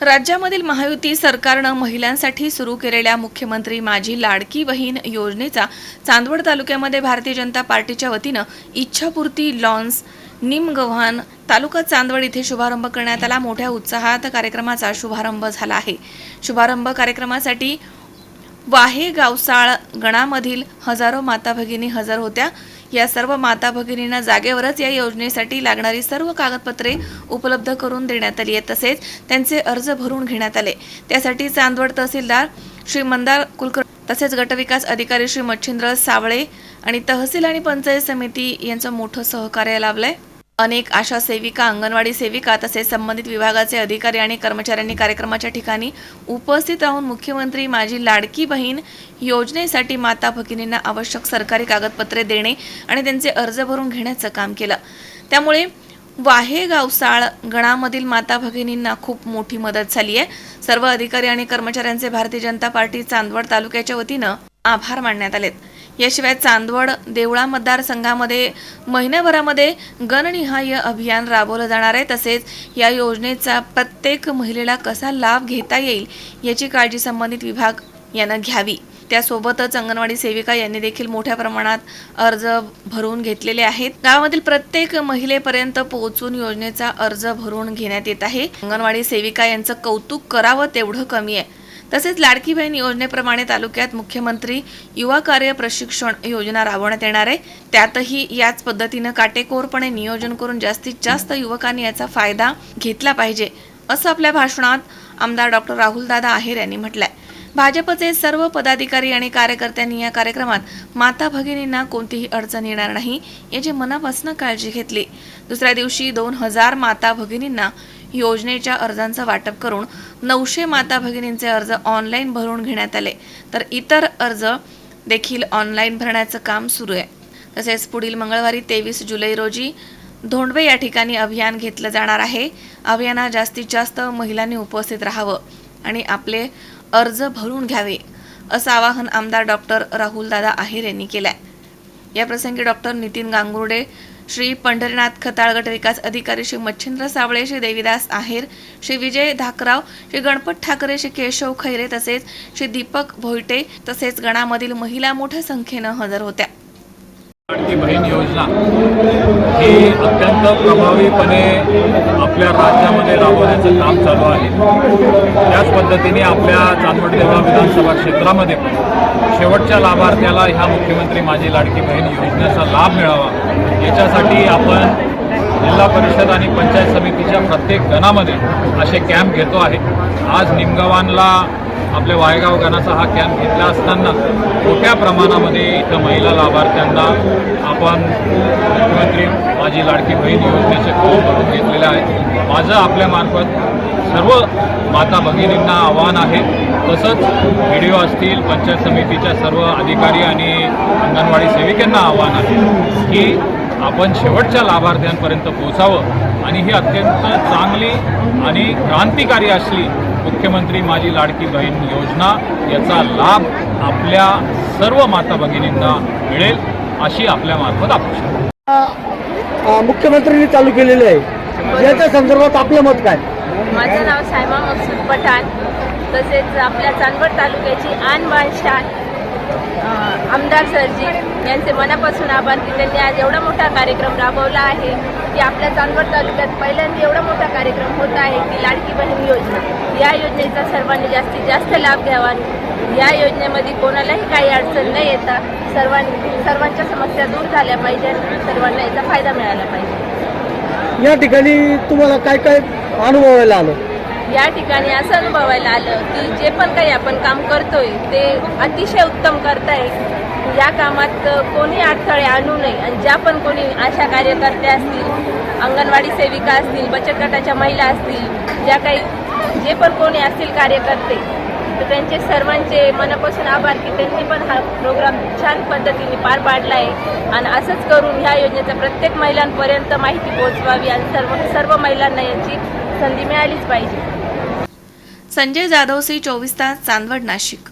राज्यामधील महायुती सरकारनं महिलांसाठी सुरू केलेल्या मुख्यमंत्री माझी लाडकी बहीण योजनेचा चांदवड तालुक्यामध्ये भारतीय जनता पार्टीच्या वतीनं इच्छापूर्ती लॉन्स निमगव्हाण तालुका चांदवड इथे शुभारंभ करण्यात आला. मोठ्या उत्साहात कार्यक्रमाचा शुभारंभ झाला आहे. शुभारंभ कार्यक्रमासाठी वाहे गावसाळ गणामधील हजारो माता भगिनी हजर होत्या. या सर्व माता भगिनींना जागेवरच या योजनेसाठी लागणारी सर्व कागदपत्रे उपलब्ध करून देण्यात आली आहेत. तसेच त्यांचे अर्ज भरून घेण्यात आले. त्यासाठी चांदवड तहसीलदार श्री मंदार कुलकर्णी तसेच गटविकास अधिकारी श्री मच्छिंद्र सावळे आणि तहसील आणि पंचायत समिती यांचं मोठं सहकार्य लाभलंय. अनेक आशा सेविका अंगणवाडी सेविका तसेच संबंधित विभागाचे अधिकारी आणि कर्मचाऱ्यांनी कार्यक्रमाच्या ठिकाणी उपस्थित राहून मुख्यमंत्री माझी लाडकी बहीण योजनेसाठी माता भगिनींना आवश्यक सरकारी कागदपत्रे देणे आणि त्यांचे अर्ज भरून घेण्याचं काम केलं. त्यामुळे वाहे गावसाळ गणामधील माता भगिनींना खूप मोठी मदत झाली आहे. सर्व अधिकारी आणि कर्मचाऱ्यांचे भारतीय जनता पार्टी चांदवड तालुक्याच्या वतीनं आभार मानण्यात आलेत. याशिवाय चांदवड देवळा मतदारसंघामध्ये महिन्याभरामध्ये गणनिहाय अभियान राबवलं जाणार आहे. तसेच या योजनेचा प्रत्येक महिलेला कसा लाभ घेता येईल याची काळजी संबंधित विभाग यानं घ्यावी. त्यासोबतच अंगणवाडी सेविका यांनी देखील मोठ्या प्रमाणात अर्ज भरून घेतलेले आहेत. गावामधील प्रत्येक महिलेपर्यंत पोहोचून योजनेचा अर्ज भरून घेण्यात येत आहे. अंगणवाडी सेविका यांचं कौतुक करावं तेवढं कमी आहे. तसेच लाडकी बहीण योजनेप्रमाणे तालुक्यात मुख्यमंत्री युवा कार्य प्रशिक्षण योजना राबवण्यात येणार आहे. त्यातही याच पद्धतीनं काटेकोरपणे नियोजन करून जास्तीत जास्त युवकांनी याचा फायदा घेतला पाहिजे असं आपल्या भाषणात आमदार डॉक्टर राहुलदादा आहेर यांनी म्हटलंय. भाजपचे सर्व पदाधिकारी आणि कार्यकर्त्यांनी या कार्यक्रमात माता भगिनींना कोणतीही अडचण येणार नाही याची मनापासून काळजी घेतली. दुसऱ्या दिवशी दोन हजार माता भगिनींना योजनेच्या अर्जांचं वाटप करून नऊशे माता भगिनींचे अर्ज ऑनलाईन भरून घेण्यात आले. तर इतर अर्ज देखील ऑनलाईन भरण्याचं काम सुरू आहे. तसेच पुढील मंगळवारी तेवीस जुलै रोजी धोंडवे या ठिकाणी अभियान घेतलं जाणार आहे. अभियानात जास्तीत जास्त महिलांनी उपस्थित राहावं आणि आपले अर्ज भरून घ्यावे असं आवाहन आमदार डॉक्टर राहुलदादा आहेर यांनी केलं आहे या प्रसंगी डॉक्टर नितीन गांगुर्डे श्री पंढरीनाथ खताळ गट विकास अधिकारी श्री मच्छिंद्र सावळे श्री देवीदास आहेर श्री विजय धाकराव श्री गणपत ठाकरे श्री केशव खैरे तसेच श्री दीपक भोईटे तसेच गणामधील महिला मोठ्या संख्येनं हजर होत्या. लाडकी बहीण योजना ही अत्यंत प्रभावीपणे आपल्या राज्यामध्ये राबवण्याचं काम चालू आहे. त्याच पद्धतीने आपल्या चांदवडदेवा विधानसभा क्षेत्रामध्ये पण शेवटच्या लाभार्थ्याला ह्या मुख्यमंत्री माझी लाडकी बहीण योजनेचा लाभ मिळावा. याच्यासाठी आपण जिल्हा परिषद आणि पंचायत समितीच्या प्रत्येक गणामध्ये असे कॅम्प घेतो आहे. आज निमगव्हाणला आपल्या वायगाव गणाचा हा कॅम्प घेतला असताना मोठ्या प्रमाणामध्ये इथं महिला लाभार्थ्यांना आपण मुख्यमंत्री माझी लाडकी बहीण योजनेचे कौल भरून घेतलेले आहेत. माझं आपल्यामार्फत सर्व माता भगिनींना आव्हान आहे. तसंच व्हिडिओ असतील पंचायत समितीच्या सर्व अधिकारी आणि अंगणवाडी सेविकांना आव्हान आहे की आपण शेवटच्या लाभार्थ्यांपर्यंत पोचावं आणि ही अत्यंत चांगली आणि क्रांतिकारी असली मुख्यमंत्री माझी लाडकी बहीण योजना याचा लाभ आपल्या सर्व माता भगिनींना मिळेल अशी आपल्यामार्फत अपेक्षा. अ, मुख्यमंत्र्यांनी चालू केलेले आहे. याच्या संदर्भात आपलं मत काय? माझं नाव सायमा मकसूद पठाण तसेच आपल्या चांदवड तालुक्याची आन बान शान आमदार सरजी यांचे मनापासून आभार की त्यांनी आज एवढा मोठा कार्यक्रम राबवला आहे की आपल्या चांदवड तालुक्यात पहिल्यांदा एवढा मोठा कार्यक्रम होत आहे की लाडकी बहीण योजना. या योजनेचा सर्वांनी जास्तीत जास्त लाभ घ्यावा. या योजनेमध्ये कोणालाही काही अडचण न येता सर्वांनी सर्वांच्या समस्या दूर झाल्या पाहिजे सर्वांना याचा फायदा मिळाला पाहिजे. या ठिकाणी तुम्हाला काय काय अनुभवायला आलं? या ठिकाणी असं अनुभवायला आलं की जे पण काही आपण काम करतोय ते अतिशय उत्तम करताय. या कामात कोणी अडथळे आणू नये आणि ज्या पण कोणी आशा कार्यकर्त्या असतील अंगणवाडी सेविका असतील बचत गटाच्या महिला असतील ज्या काही जे पण कोणी असतील कार्यकर्ते तर त्यांचे सर्वांचे मनापासून आभार की त्यांनी पण हा प्रोग्राम छान पद्धतीने पार पाडला आहे आणि असंच करून ह्या योजनेचा प्रत्येक महिलांपर्यंत माहिती पोहोचवावी आणि सर्व सर्व महिलांना याची संधी मिळालीच पाहिजे. संजय जाधव सी चोवीस तास चांदवड नाशिक.